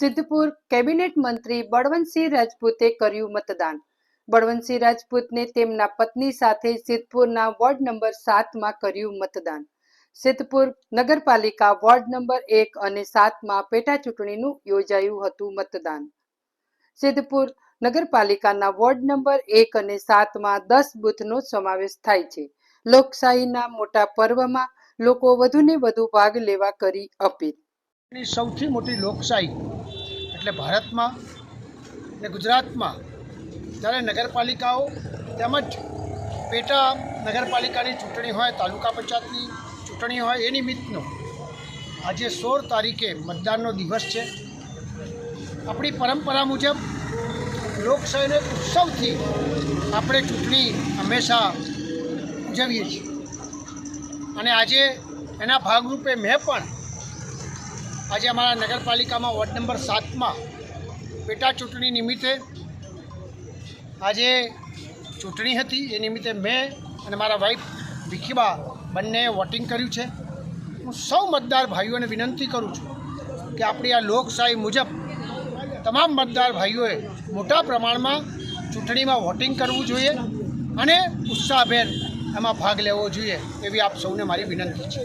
Siddhpur cabinet મંત્રી બળવંતસિંહ રાજપૂતે કર્યું મતદાન. બળવંતસિંહ રાજપૂતને તેમના પત્ની સાથે સિદ્ધપુરના વોર્ડ નંબર સાતમાં કર્યું મતદાન. સિદ્ધપુર નગરપાલિકા વોર્ડ નંબર એક અને સાતમાં પેટા ચૂંટણીનું યોજાયું હતું મતદાન. સિદ્ધપુર નગરપાલિકાના વોર્ડ નંબર એક અને સાતમાં દસ બૂથનો સમાવેશ થાય છે. લોકશાહીના મોટા પર્વમાં લોકો વધુને વધુ ભાગ લેવા કરી અપીલ. સૌથી મોટી લોકશાહી એટલે ભારતમાં ને ગુજરાતમાં જ્યારે નગરપાલિકાઓ તેમજ પેટા નગરપાલિકાની ચૂંટણી હોય, તાલુકા પંચાયતની ચૂંટણી હોય એ નિમિત્તનો આજે સોળ તારીખે મતદાનનો દિવસ છે. આપણી પરંપરા મુજબ લોકશાહીને ઉત્સવથી આપણે ચૂંટણી હંમેશા ઉજવીએ છીએ. અને આજે એના ભાગરૂપે મેં પણ આજે અમારા નગરપાલિકામાં વોર્ડ નંબર સાતમાં પેટા ચૂંટણી નિમિત્તે આજે ચૂંટણી હતી. એ નિમિત્તે મેં અને મારા વાઈફ ભીખીબા બંને વોટિંગ કર્યું છે. હું સૌ મતદાર ભાઈઓને વિનંતી કરું છું કે આપણી આ લોકશાહી મુજબ તમામ મતદાર ભાઈઓએ મોટા પ્રમાણમાં ચૂંટણીમાં વોટિંગ કરવું જોઈએ અને ઉત્સાહભેર એમાં ભાગ લેવો જોઈએ એવી આપ સૌને મારી વિનંતી છે.